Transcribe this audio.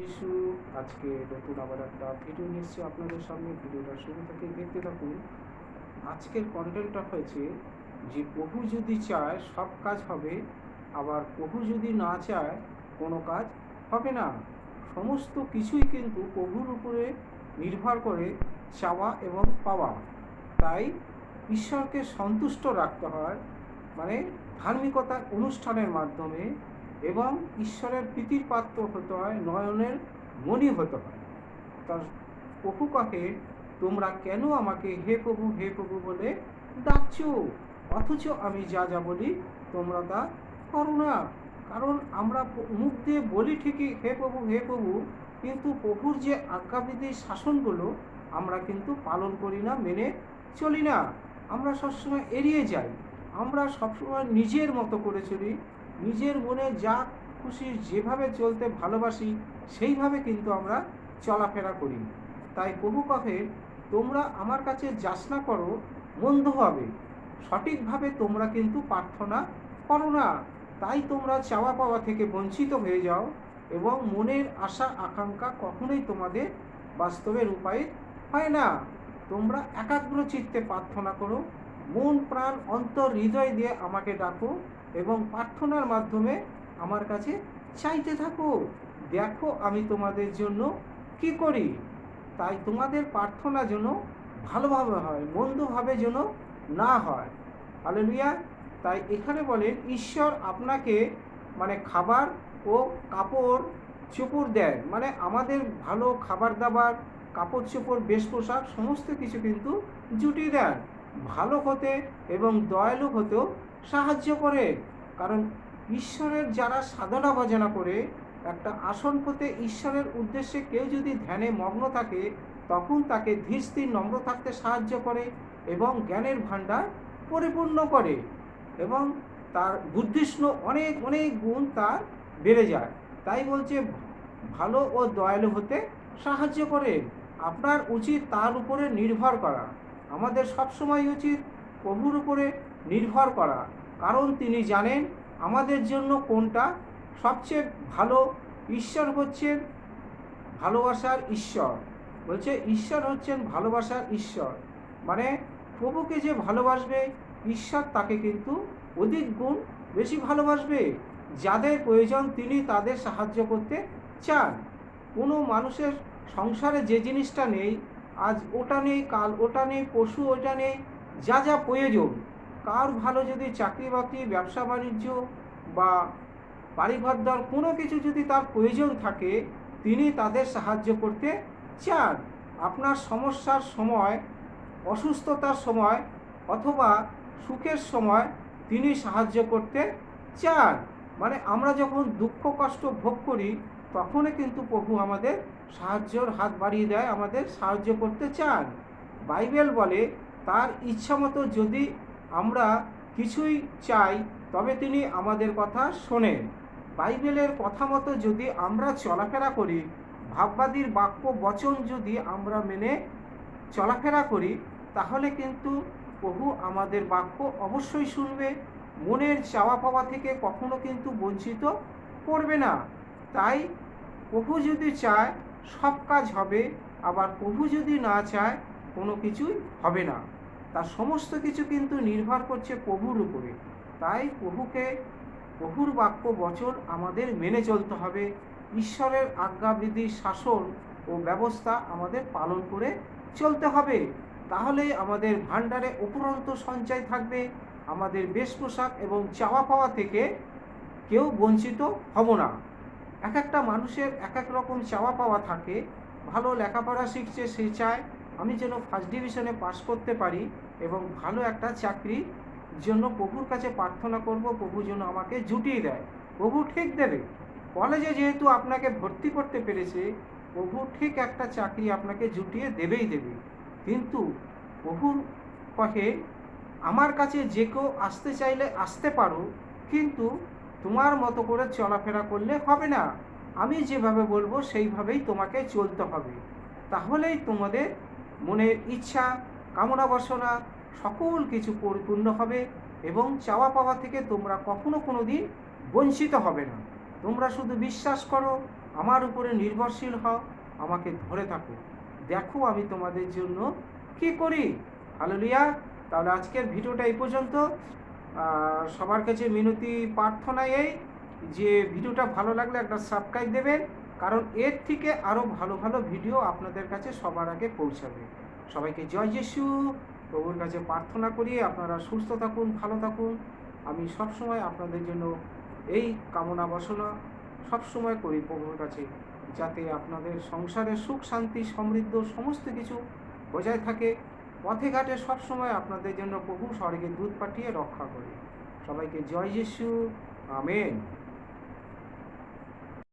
যিশু, আজকে নতুন আবার একটা ভিডিও নিয়ে এসেছি আপনাদের সামনে। ভিডিওটা শুরু থেকে দেখতে থাকুন। আজকের কন্টেন্টটা হয়েছে যে, প্রভু যদি চায় সব কাজ হবে, আবার প্রভু যদি না চায় কোনো কাজ হবে না। সমস্ত কিছুই কিন্তু প্রভুর উপরে নির্ভর করে চাওয়া এবং পাওয়া। তাই ঈশ্বরকে সন্তুষ্ট রাখতে হয় মানে ধার্মিকতার অনুষ্ঠানের মাধ্যমে এবং ঈশ্বরের প্রীতির পাত্র হতে হয়, নয়নের মণি হতে হয়। তার প্রভু কহে, তোমরা কেন আমাকে হে প্রভু হে প্রভু বলে ডাকছো? অথচ আমি যা যা বলি তোমরা তা করো না। কারণ আমরা মুখ দিয়ে বলি ঠিকই, হে প্রভু হে প্রভু, কিন্তু প্রভুর যে আজ্ঞাবিধি শাসনগুলো আমরা কিন্তু পালন করি না, মেনে চলি না। আমরা সবসময় এড়িয়ে যাই। আমরা সবসময় নিজের মতো করে চলি। নিজের মনে যা খুশি যেভাবে চলতে ভালোবাসি, সেইভাবে কিন্তু আমরা চলাফেরা করি। তাই প্রভু কহে তোমরা আমার কাছে যাচনা করো, মন্দ হবে। সঠিকভাবে তোমরা কিন্তু প্রার্থনা করো না। তাই তোমরা চাওয়া পাওয়া থেকে বঞ্চিত হয়ে যাও এবং মনের আশা, আকাঙ্ক্ষা কখনোই তোমাদের বাস্তবের উপায় হয় না। তোমরা একাগ্র চিত্তে প্রার্থনা করো মন, প্রাণ, অন্তর, হৃদয় দিয়ে আমাকে ডাকো এবং প্রার্থনার মাধ্যমে আমার কাছে চাইতে থাকো। দেখো আমি তোমাদের জন্য কি করি। তাই তোমাদের প্রার্থনা যেন ভালোভাবে হয়, মন্দভাবে যেন না হয়। হালেলুয়া। তাই এখানে বলেন ঈশ্বর আপনাকে মানে খাবার ও কাপড় চোপড় দেয়। মানে আমাদের ভালো খাবার দাবার, কাপড় চোপড় বেশ পোশাক সমস্ত কিছু কিন্তু জুটিয়ে দেন ভালো হতে এবং দয়ালু হতেও সাহায্য করে। কারণ ঈশ্বরের যারা সাধনা ভজনা করে, একটা আসন পথে ঈশ্বরের উদ্দেশ্যে কেউ যদি ধ্যানে মগ্ন থাকে, তখন তাকে ধীর নম্র থাকতে সাহায্য করে এবং জ্ঞানের ভাণ্ডার পরিপূর্ণ করে এবং তার বুদ্ধিষ্ণ অনেক অনেক গুণ তার বেড়ে যায়। তাই বলছে, ভালো ও দয়ালু হতে সাহায্য করে। আপনার উচিত তার উপরে নির্ভর করা। আমাদের সবসময় উচিত প্রভুর উপরে নির্ভর করা। কারণ তিনি জানেন আমাদের জন্য কোনটা সবচেয়ে ভালো ঈশ্বর হচ্ছেন ভালোবাসার ঈশ্বর। বলছে ঈশ্বর হচ্ছেন ভালোবাসার ঈশ্বর। মানে প্রভুকে যে ভালোবাসবে, ঈশ্বর তাকে কিন্তু অধিক গুণ বেশি ভালোবাসবে। যাদের প্রয়োজন তিনি তাদের সাহায্য করতে চান। কোনো মানুষের সংসারে যে জিনিসটা নেই আজ ওটা নেই, কাল ওটা নেই পশু ওটা নেই, যা যা প্রয়োজন। কার ভালো যদি চাকরি বাকরি, ব্যবসা বাণিজ্য বা বাড়িঘর দর কোনো কিছু যদি তার প্রয়োজন থাকে, তিনি তাদের সাহায্য করতে চান। আপনার সমস্যার সময়, অসুস্থতার সময় অথবা সুখের সময় তিনি সাহায্য করতে চান। মানে আমরা যখন দুঃখ কষ্ট ভোগ করি তখনই কিন্তু প্রভু আমাদের সাহায্যর হাত বাড়িয়ে দেয়, আমাদের সাহায্য করতে চান। বাইবেল বলে, তার ইচ্ছা মতো যদি আমরা কিছুই চাই, তবে তিনি আমাদের কথা শোনেন। বাইবেলের কথা মতো যদি আমরা চলাফেরা করি ভাববাদীর বাক্য বচন যদি আমরা মেনে চলাফেরা করি, তাহলে কিন্তু প্রভু আমাদের বাক্য অবশ্যই শুনবে। মনের চাওয়া পাওয়া থেকে কখনো কিন্তু বঞ্চিত করবে না। তাই প্রভু যদি চায়, সব কাজ হবে। আবার প্রভু যদি না চায়, কোনো কিছুই হবে না। তার সমস্ত কিছু কিন্তু নির্ভর করছে প্রভুর উপরে। তাই প্রভুকে, প্রভুর বাক্য, বচন আমাদের মেনে চলতে হবে। ঈশ্বরের আজ্ঞাবিধি, শাসন ও ব্যবস্থা আমাদের পালন করে চলতে হবে। তাহলেই আমাদের ভাণ্ডারে উপরন্ত সঞ্চয় থাকবে। আমাদের বেশ পোশাক এবং চাওয়া পাওয়া থেকে কেউ বঞ্চিত হব না। এক একটা মানুষের এক এক রকম চাওয়া পাওয়া থাকে। ভালো লেখাপড়া শিখছে, সে চায়। আমি যেন ফার্স্ট ডিভিশনে পাশ করতে পারি এবং ভালো একটা চাকরি জন্য প্রভুর কাছে প্রার্থনা করব, প্রভু যেন আমাকে জুটিয়ে দেয়। প্রভু ঠিক দেবে। কলেজে যেহেতু আপনাকে ভর্তি করতে পেরেছে, প্রভু ঠিক একটা চাকরি আপনাকে জুটিয়ে দেবেই দেবে। কিন্তু প্রভুর কহে, আমার কাছে যে কেউ আসতে চাইলে আসতে পারো, কিন্তু তোমার মতো করে চলাফেরা করলে হবে না। আমি যেভাবে বলব, সেইভাবেই তোমাকে চলতে হবে। তাহলেই তোমাদের মনের ইচ্ছা, কামনা বাসনা, সকল কিছু পরিপূর্ণ হবে এবং চাওয়া পাওয়া থেকে তোমরা কখনো কোনো দিন বঞ্চিত হবে না। তোমরা শুধু বিশ্বাস করো, আমার উপরে নির্ভরশীল হও, আমাকে ধরে থাকো। দেখো আমি তোমাদের জন্য কি করি। হালেলুয়া। তাহলে আজকের ভিডিওটা এই পর্যন্ত। সবার কাছে মিনতি প্রার্থনা এই যে ভিডিওটা ভালো লাগলে একটা সাবস্ক্রাইব দেবেন, কারণ এর থেকে আরও ভালো ভালো ভিডিও আপনাদের কাছে সবার আগে পৌঁছাবে। সবাইকে জয় যিশু, প্রভুর কাছে প্রার্থনা করি, আপনারা সুস্থ থাকুন, ভালো থাকুন। আমি সবসময় আপনাদের জন্য এই কামনা বাসনা সবসময় করি প্রভুর কাছে, যাতে আপনাদের সংসারে সুখ, শান্তি, সমৃদ্ধ সমস্ত কিছু বজায় থাকে। পথে ঘাটে সবসময় আপনাদের জন্য প্রভু স্বর্গে দুধ পাঠিয়ে রক্ষা করি। সবাইকে জয় যিশু। আমেন।